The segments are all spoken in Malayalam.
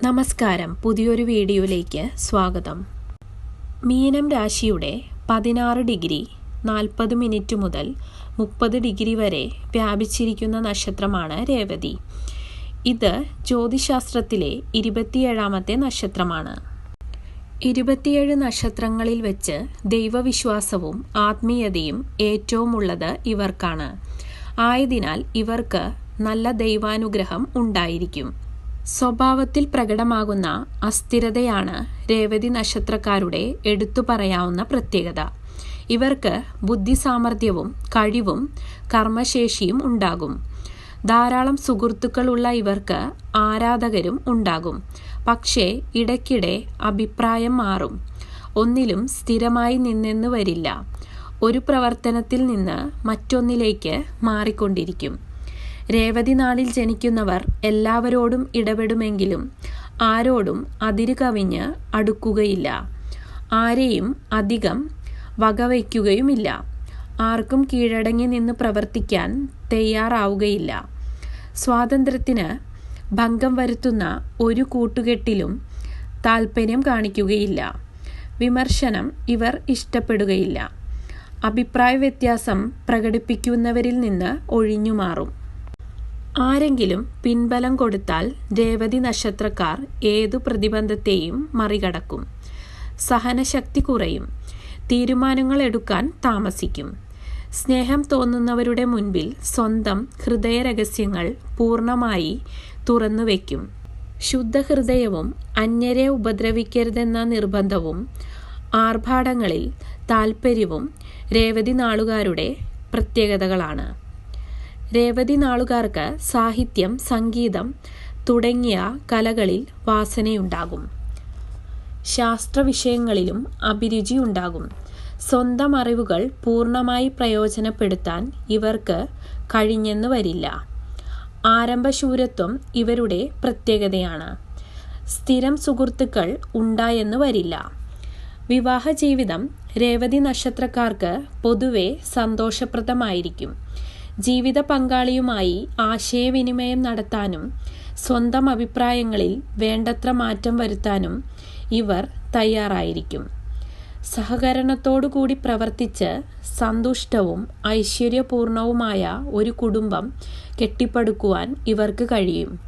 നമസ്കാരം. പുതിയൊരു വീഡിയോയിലേക്ക് സ്വാഗതം. മീനം രാശിയുടെ പതിനാറ് ഡിഗ്രി നാൽപ്പത് മിനിറ്റ് മുതൽ മുപ്പത് ഡിഗ്രി വരെ വ്യാപിച്ചിരിക്കുന്ന നക്ഷത്രമാണ് രേവതി. ഇത് ജ്യോതിശാസ്ത്രത്തിലെ ഇരുപത്തിയേഴാമത്തെ നക്ഷത്രമാണ്. ഇരുപത്തിയേഴ് നക്ഷത്രങ്ങളിൽ വെച്ച് ദൈവവിശ്വാസവും ആത്മീയതയും ഏറ്റവും ഉള്ളത് ഇവർക്കാണ്. ആയതിനാൽ ഇവർക്ക് നല്ല ദൈവാനുഗ്രഹം ഉണ്ടായിരിക്കും. സ്വഭാവത്തിൽ പ്രകടമാകുന്ന അസ്ഥിരതയാണ് രേവതി നക്ഷത്രക്കാരുടെ എടുത്തു പറയാവുന്ന പ്രത്യേകത. ഇവർക്ക് ബുദ്ധിസാമർഥ്യവും കഴിവും കർമ്മശേഷിയും ഉണ്ടാകും. ധാരാളം സുഹൃത്തുക്കളുള്ള ഇവർക്ക് ആരാധകരും ഉണ്ടാകും. പക്ഷേ ഇടയ്ക്കിടെ അഭിപ്രായം മാറും. ഒന്നിലും സ്ഥിരമായി നിന്നെന്ന് വരില്ല. ഒരു പ്രവർത്തനത്തിൽ നിന്ന് മറ്റൊന്നിലേക്ക് മാറിക്കൊണ്ടിരിക്കും. രേവതി നാളിൽ ജനിക്കുന്നവർ എല്ലാവരോടും ഇടപെടുമെങ്കിലും ആരോടും അതിര് കവിഞ്ഞ് അടുക്കുകയില്ല. ആരെയും അധികം വകവയ്ക്കുകയുമില്ല. ആർക്കും കീഴടങ്ങി നിന്ന് പ്രവർത്തിക്കാൻ തയ്യാറാവുകയില്ല. സ്വാതന്ത്ര്യത്തിന് ഭംഗം വരുത്തുന്ന ഒരു കൂട്ടുകെട്ടിലും താൽപ്പര്യം കാണിക്കുകയില്ല. വിമർശനം ഇവർ ഇഷ്ടപ്പെടുകയില്ല. അഭിപ്രായ വ്യത്യാസം പ്രകടിപ്പിക്കുന്നവരിൽ നിന്ന് ഒഴിഞ്ഞുമാറും. ആരെങ്കിലും പിൻബലം കൊടുത്താൽ രേവതി നക്ഷത്രക്കാർ ഏതു പ്രതിബന്ധത്തെയും മറികടക്കും. സഹനശക്തി കുറയും. തീരുമാനങ്ങൾ എടുക്കാൻ താമസിക്കും. സ്നേഹം തോന്നുന്നവരുടെ മുൻപിൽ സ്വന്തം ഹൃദയരഹസ്യങ്ങൾ പൂർണമായി തുറന്നു വയ്ക്കും ശുദ്ധഹൃദയവും അന്യരെ ഉപദ്രവിക്കരുതെന്ന നിർബന്ധവും ആർഭാടങ്ങളിൽ താൽപ്പര്യവും രേവതി നാളുകാരുടെ പ്രത്യേകതകളാണ്. രേവതി നാളുകാർക്ക് സാഹിത്യം സംഗീതം തുടങ്ങിയ കലകളിൽ വാസനയുണ്ടാകും. ശാസ്ത്ര വിഷയങ്ങളിലും അഭിരുചി ഉണ്ടാകും സ്വന്തം അറിവുകൾ പൂർണമായി പ്രയോജനപ്പെടുത്താൻ ഇവർക്ക് കഴിഞ്ഞെന്ന് വരില്ല. ആരംഭശൂരത്വം ഇവരുടെ പ്രത്യേകതയാണ്. സ്ഥിരം സുഹൃത്തുക്കൾ ഉണ്ടായെന്ന് വരില്ല. വിവാഹ ജീവിതം രേവതി നക്ഷത്രക്കാർക്ക് പൊതുവെ സന്തോഷപ്രദമായിരിക്കും. ജീവിത പങ്കാളിയുമായി ആശയവിനിമയം നടത്താനും സ്വന്തം അഭിപ്രായങ്ങളിൽ വേണ്ടത്ര മാറ്റം വരുത്താനും ഇവർ തയ്യാറായിരിക്കും. സഹകരണത്തോടുകൂടി പ്രവർത്തിച്ച് സന്തുഷ്ടവും ഐശ്വര്യപൂർണവുമായ ഒരു കുടുംബം കെട്ടിപ്പടുക്കുവാൻ ഇവർക്ക് കഴിയും.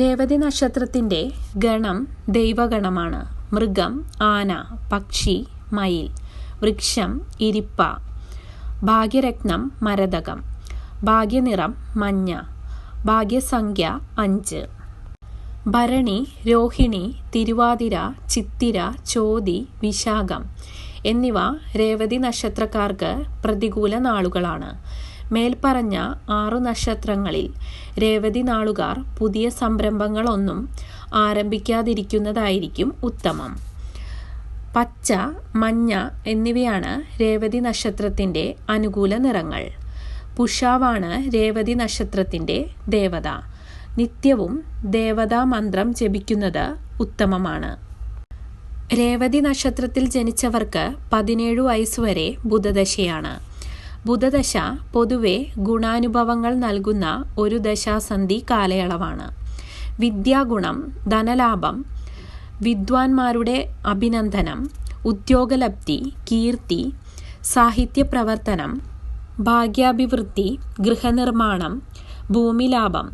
രേവതി നക്ഷത്രത്തിന്റെ ഗണം ദൈവഗണമാണ്. മൃഗം ആന പക്ഷി മയിൽ വൃക്ഷം ഇരിപ്പ ഭാഗ്യരത്നം മരതകം. ഭാഗ്യനിറം മഞ്ഞ. ഭാഗ്യസംഖ്യ അഞ്ച്. ഭരണി രോഹിണി തിരുവാതിര ചിത്തിര ചോതി വിശാഖം എന്നിവ രേവതി നക്ഷത്രക്കാർക്ക് പ്രതികൂല നാളുകളാണ്. മേൽപ്പറഞ്ഞ ആറു നക്ഷത്രങ്ങളിൽ രേവതി നാളുകാർ പുതിയ സംരംഭങ്ങളൊന്നും ആരംഭിക്കാതിരിക്കുന്നതായിരിക്കും ഉത്തമം. പച്ച മഞ്ഞ എന്നിവയാണ് രേവതി നക്ഷത്രത്തിന്റെ അനുകൂല നിറങ്ങൾ. പുഷാവാണ് രേവതി നക്ഷത്രത്തിന്റെ ദേവത. നിത്യവും ദേവതാ മന്ത്രം ജപിക്കുന്നത് ഉത്തമമാണ്. രേവതി നക്ഷത്രത്തിൽ ജനിച്ചവർക്ക് പതിനേഴു വയസ്സുവരെ ബുധദശയാണ്. ബുധദശ പൊതുവെ ഗുണാനുഭവങ്ങൾ നൽകുന്ന ഒരു ദശാസന്ധി കാലയളവാണ്. വിദ്യാഗുണം ധനലാഭം വിദ്വാൻമാരുടെ അഭിനന്ദനം ഉദ്യോഗലബ്ധി കീർത്തി സാഹിത്യപ്രവർത്തനം ഭാഗ്യാഭിവൃദ്ധി ഗൃഹനിർമ്മാണം ഭൂമിലാഭം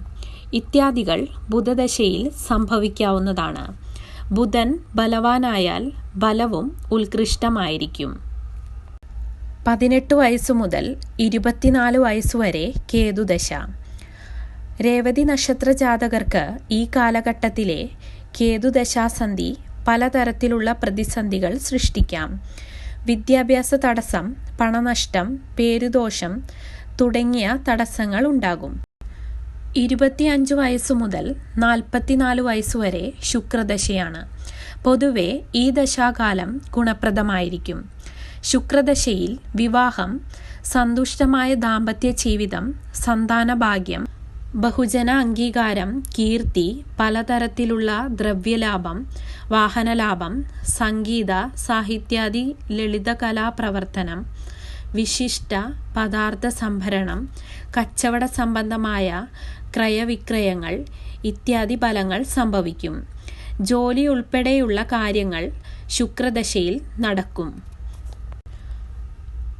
ഇത്യാദികൾ ബുധദശയിൽ സംഭവിക്കാവുന്നതാണ്. ബുധൻ ബലവാനായാൽ ബലവും ഉത്കൃഷ്ടമായിരിക്കും. പതിനെട്ട് വയസ്സു മുതൽ ഇരുപത്തിനാല് വയസ്സുവരെ കേതുദശ. രേവതി നക്ഷത്ര ജാതകർക്ക് ഈ കാലഘട്ടത്തിലെ കേതുദശാസന്ധി പലതരത്തിലുള്ള പ്രതിസന്ധികൾ സൃഷ്ടിക്കാം. വിദ്യാഭ്യാസ തടസ്സം പണനഷ്ടം പേരുദോഷം തുടങ്ങിയ തടസ്സങ്ങൾ ഉണ്ടാകും. ഇരുപത്തിയഞ്ച് വയസ്സു മുതൽ നാൽപ്പത്തിനാല് വയസ്സുവരെ ശുക്രദശയാണ്. പൊതുവെ ഈ ദശാകാലം ഗുണപ്രദമായിരിക്കും. ശുക്രദശയിൽ വിവാഹം സന്തുഷ്ടമായ ദാമ്പത്യ ജീവിതം സന്താനഭാഗ്യം ബഹുജന അംഗീകാരം കീർത്തി പലതരത്തിലുള്ള ദ്രവ്യലാഭം വാഹനലാഭം സംഗീത സാഹിത്യാദി ലളിതകലാപ്രവർത്തനം വിശിഷ്ട പദാർത്ഥ സംഭരണം കച്ചവട സംബന്ധമായ ക്രയവിക്രയങ്ങൾ ഇത്യാദി ഫലങ്ങൾ സംഭവിക്കും. ജോലി ഉൾപ്പെടെയുള്ള കാര്യങ്ങൾ ശുക്രദശയിൽ നടക്കും.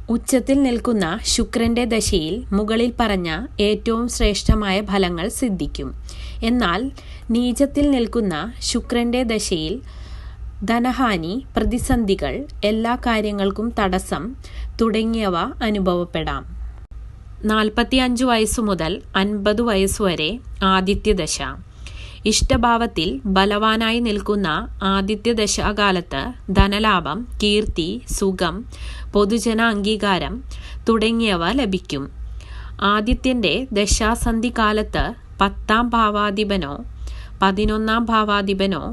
ഉച്ചത്തിൽ നിൽക്കുന്ന ശുക്രന്റെ ദശയിൽ മുകളിൽ പറഞ്ഞ ഏറ്റവും ശ്രേഷ്ഠമായ ഫലങ്ങൾ സിദ്ധിക്കും. എന്നാൽ നീചത്തിൽ നിൽക്കുന്ന ശുക്രന്റെ ദശയിൽ ധനഹാനി പ്രതിസന്ധികൾ എല്ലാ കാര്യങ്ങൾക്കും തടസ്സം തുടങ്ങിയവ അനുഭവപ്പെടാം. നാൽപ്പത്തി അഞ്ച് വയസ്സു മുതൽ അൻപത് വയസ്സുവരെ ആദിത്യദശ ഇഷ്ടഭാവത്തിൽ ബലവാനായി നിൽക്കുന്ന ആദിത്യ ദശാകാലത്ത് ധനലാഭം കീർത്തി സുഖം പൊതുജന അംഗീകാരം തുടങ്ങിയവ ലഭിക്കും. ആദിത്യന്റെ ദശാസന്ധി കാലത്ത് പത്താം ഭാവാധിപനോ പതിനൊന്നാം ഭാവാധിപനോ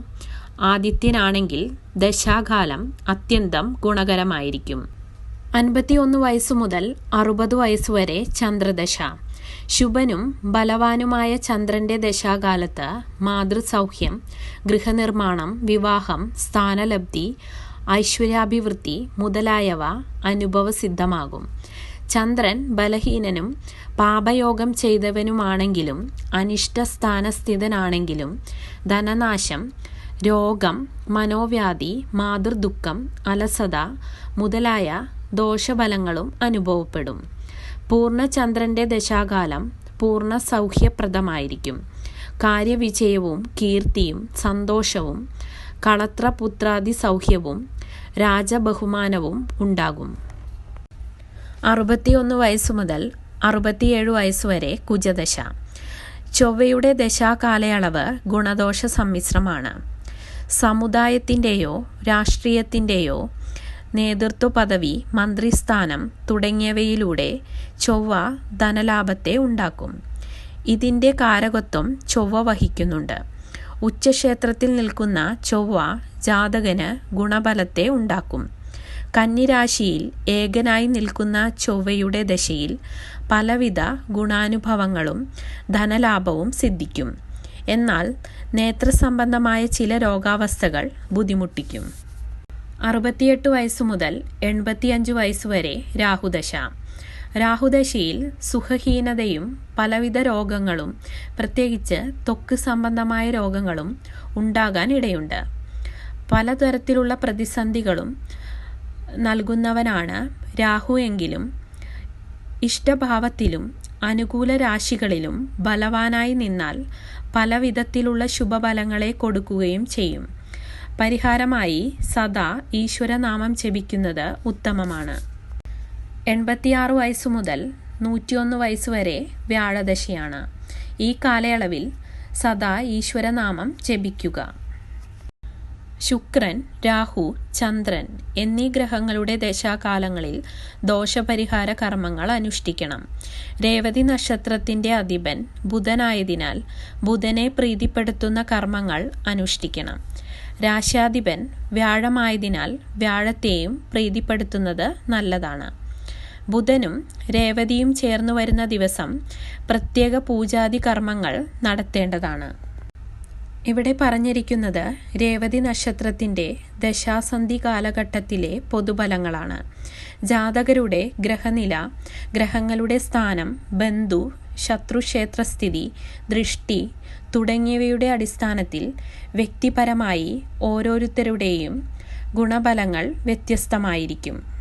ആദിത്യനാണെങ്കിൽ ദശാകാലം അത്യന്തം ഗുണകരമായിരിക്കും. അൻപത്തിയൊന്ന് വയസ്സു മുതൽ അറുപത് വയസ്സുവരെ ചന്ദ്രദശ. ശുഭനും ബലവാനുമായ ചന്ദ്രന്റെ ദശാകാലത്ത് മാതൃസൗഖ്യം ഗൃഹനിർമ്മാണം വിവാഹം സ്ഥാനലബ്ധി ഐശ്വര്യാഭിവൃദ്ധി മുതലായവ അനുഭവസിദ്ധമാകും. ചന്ദ്രൻ ബലഹീനനും പാപയോഗം ചെയ്തവനുമാണെങ്കിലും അനിഷ്ട സ്ഥാനസ്ഥിതനാണെങ്കിലും ധനനാശം രോഗം മനോവ്യാധി മാതൃദുഃഖം അലസത മുതലായ ദോഷഫലങ്ങളും അനുഭവപ്പെടും. പൂർണചന്ദ്രന്റെ ദശാകാലം പൂർണ സൗഖ്യപ്രദമായിരിക്കും കാര്യവിജയവും കീർത്തിയും സന്തോഷവും കളത്രപുത്രാദി സൗഖ്യവും രാജബഹുമാനവും ഉണ്ടാകും. അറുപത്തിയൊന്ന് വയസ്സു മുതൽ അറുപത്തിയേഴ് വയസ്സുവരെ കുജദശ. ചൊവ്വയുടെ ദശാകാലയളവ് ഗുണദോഷ സമ്മിശ്രമാണ് സമുദായത്തിന്റെയോ രാഷ്ട്രീയത്തിന്റെയോ നേതൃത്വ പദവി മന്ത്രിസ്ഥാനം തുടങ്ങിയവയിലൂടെ ചൊവ്വ ധനലാഭത്തെ ഉണ്ടാക്കും. ഇതിന്റെ കാരകത്വം ചൊവ്വ വഹിക്കുന്നുണ്ട്. ഉച്ചക്ഷേത്രത്തിൽ നിൽക്കുന്ന ചൊവ്വ ജാതകന് ഗുണബലത്തെ ഉണ്ടാക്കും. കന്നിരാശിയിൽ ഏകനായി നിൽക്കുന്ന ചൊവ്വയുടെ ദശയിൽ പലവിധ ഗുണാനുഭവങ്ങളും ധനലാഭവും സിദ്ധിക്കും. എന്നാൽ നേത്രസംബന്ധമായ ചില രോഗാവസ്ഥകൾ ബുദ്ധിമുട്ടിക്കും. അറുപത്തിയെട്ട് വയസ്സു മുതൽ എൺപത്തിയഞ്ച് വയസ്സുവരെ രാഹുദശ. രാഹുദശയിൽ സുഖഹീനതയും പലവിധ രോഗങ്ങളും പ്രത്യേകിച്ച് തൊക്ക് സംബന്ധമായ രോഗങ്ങളും ഉണ്ടാകാൻ ഇടയുണ്ട് പലതരത്തിലുള്ള പ്രതിസന്ധികളും നൽകുന്നവനാണ് രാഹു എങ്കിലും. ഇഷ്ടഭാവത്തിലും അനുകൂല രാശികളിലും ബലവാനായി നിന്നാൽ പലവിധത്തിലുള്ള ശുഭഫലങ്ങളെ കൊടുക്കുകയും ചെയ്യും. പരിഹാരമായി സദാ ഈശ്വരനാമം ജപിക്കുന്നത് ഉത്തമമാണ്. എൺപത്തിയാറ് വയസ്സു മുതൽ നൂറ്റിയൊന്ന് വയസ്സ് വരെ വ്യാഴദശയാണ്. ഈ കാലയളവിൽ സദാ ഈശ്വരനാമം ജപിക്കുക ശുക്രൻ രാഹു ചന്ദ്രൻ എന്നീ ഗ്രഹങ്ങളുടെ ദശാകാലങ്ങളിൽ ദോഷപരിഹാര കർമ്മങ്ങൾ അനുഷ്ഠിക്കണം. രേവതി നക്ഷത്രത്തിന്റെ അധിപൻ ബുധനായതിനാൽ ബുധനെ പ്രീതിപ്പെടുത്തുന്ന കർമ്മങ്ങൾ അനുഷ്ഠിക്കണം. രാശാധിപൻ വ്യാഴമായതിനാൽ വ്യാഴത്തെയും പ്രീതിപ്പെടുത്തുന്നത് നല്ലതാണ്. ബുധനും രേവതിയും ചേർന്നു വരുന്ന ദിവസം പ്രത്യേക പൂജാതി കർമ്മങ്ങൾ നടത്തേണ്ടതാണ്. ഇവിടെ പറഞ്ഞിരിക്കുന്നത് രേവതി നക്ഷത്രത്തിന്റെ ദശാസന്ധി കാലഘട്ടത്തിലെ പൊതുബലങ്ങളാണ്. ജാതകരുടെ ഗ്രഹനില ഗ്രഹങ്ങളുടെ സ്ഥാനം ബന്ധു ശത്രുക്ഷേത്രസ്ഥിതി ദൃഷ്ടി തുടങ്ങിയവയുടെ അടിസ്ഥാനത്തിൽ വ്യക്തിപരമായി ഓരോരുത്തരുടെയും ഗുണഫലങ്ങൾ വ്യത്യസ്തമായിരിക്കും.